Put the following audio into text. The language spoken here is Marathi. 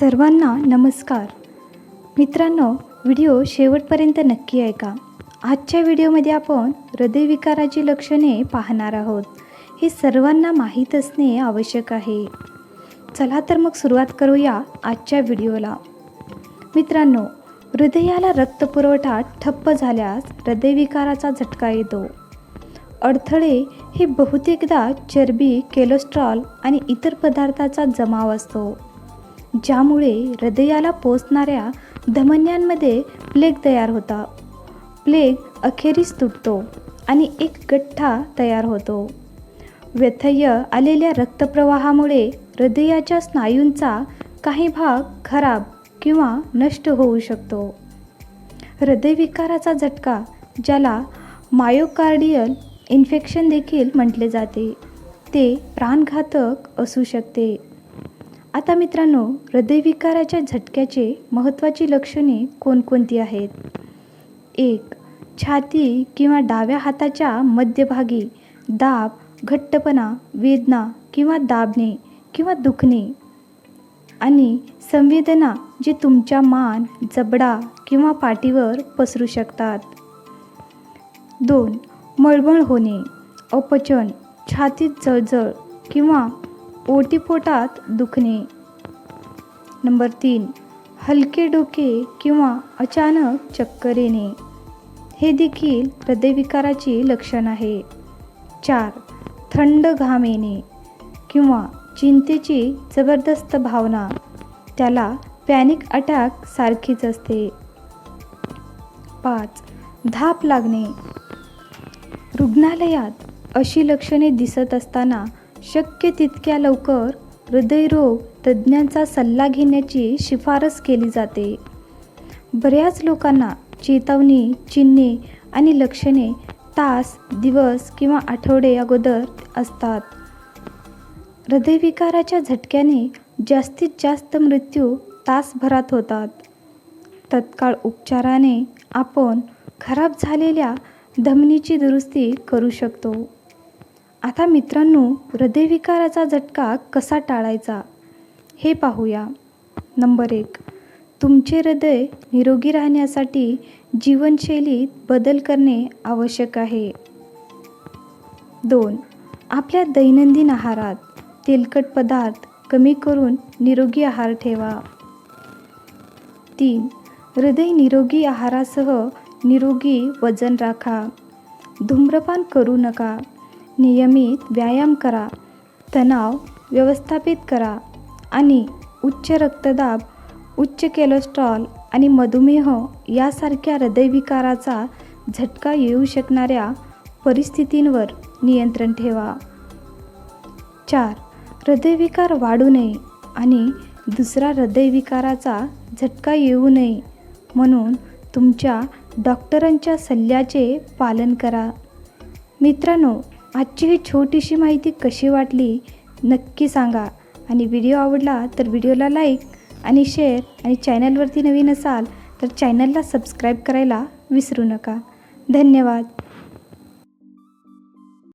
सर्वांना नमस्कार. मित्रांनो व्हिडिओ शेवटपर्यंत नक्की ऐका. आजच्या व्हिडिओमध्ये आपण हृदयविकाराची लक्षणे पाहणार आहोत. हे सर्वांना माहीत असणे आवश्यक आहे. चला तर मग सुरुवात करूया आजच्या व्हिडिओला. मित्रांनो हृदयाला रक्तपुरवठा ठप्प झाल्यास हृदयविकाराचा झटका येतो. अडथळे हे बहुतेकदा चरबी कोलेस्ट्रॉल आणि इतर पदार्थाचा जमाव असतो. ज्यामुळे हृदयाला पोचणाऱ्या धमन्यांमध्ये प्लेग तयार होता. प्लेग अखेरीस तुटतो आणि एक गठ्ठा तयार होतो. व्यथय आलेल्या रक्तप्रवाहामुळे हृदयाच्या स्नायूंचा काही भाग खराब किंवा नष्ट होऊ शकतो. हृदयविकाराचा झटका ज्याला मायोकार्डियल इन्फेक्शन देखील म्हटले जाते ते प्राणघातक असू शकते. आता मित्रांनो हृदयविकाराच्या झटक्याचे महत्त्वाची लक्षणे कोणकोणती आहेत? एक छाती किंवा डाव्या हाताच्या मध्यभागी दाब घट्टपणा वेदना किंवा दाबणे किंवा दुखणे. आणि संवेदना जे तुमच्या मान जबडा किंवा पाठीवर पसरू शकतात. दोन मळमळ होणे अपचन छातीत जळजळ किंवा ओटीपोटात दुखणे. नंबर तीन हलके डोके किंवा अचानक चक्कर येणे. हे देखील हृदयविकाराची लक्षण आहे. चार थंड घाम येणे किंवा चिंतेची जबरदस्त भावना. त्याला पॅनिक अटॅक सारखीच असते. पाच धाप लागणे. रुग्णालयात अशी लक्षणे दिसत असताना शक्य तितक्या लवकर हृदयरोग तज्ज्ञांचा सल्ला घेण्याची शिफारस केली जाते. बऱ्याच लोकांना चेतावणी चिन्हे आणि लक्षणे तास दिवस किंवा आठवडे अगोदर असतात. हृदयविकाराच्या झटक्याने जास्तीत जास्त मृत्यू तासभरात होतात. तत्काळ उपचाराने आपण खराब झालेल्या धमनीची दुरुस्ती करू शकतो. आता मित्रांनो हृदयविकाराचा झटका कसा टाळायचा हे पाहूया. नंबर एक तुमचे हृदय निरोगी राहण्यासाठी जीवनशैलीत बदल करणे आवश्यक आहे. दोन आपल्या दैनंदिन आहारात तेलकट पदार्थ कमी करून निरोगी आहार ठेवा. तीन हृदय निरोगी आहारासह निरोगी वजन राखा. धूम्रपान करू नका. नियमित व्यायाम करा तणाव व्यवस्थापित करा आणि उच्च रक्तदाब उच्च कोलेस्ट्रॉल आणि मधुमेह यासारख्या हृदयविकाराचा झटका येऊ शकणाऱ्या परिस्थितींवर नियंत्रण ठेवा. चार हृदयविकार वाढू नये आणि दुसरा हृदयविकाराचा झटका येऊ नये म्हणून तुमच्या डॉक्टरांच्या सल्ल्याचे पालन करा. मित्रांनो आजची ही छोटीशी माहिती कशी वाटली नक्की सांगा. आणि व्हिडिओ आवडला तर व्हिडिओला लाईक आणि शेअर आणि चॅनलवरती नवीन असाल तर चॅनलला सबस्क्राईब करायला विसरू नका. धन्यवाद.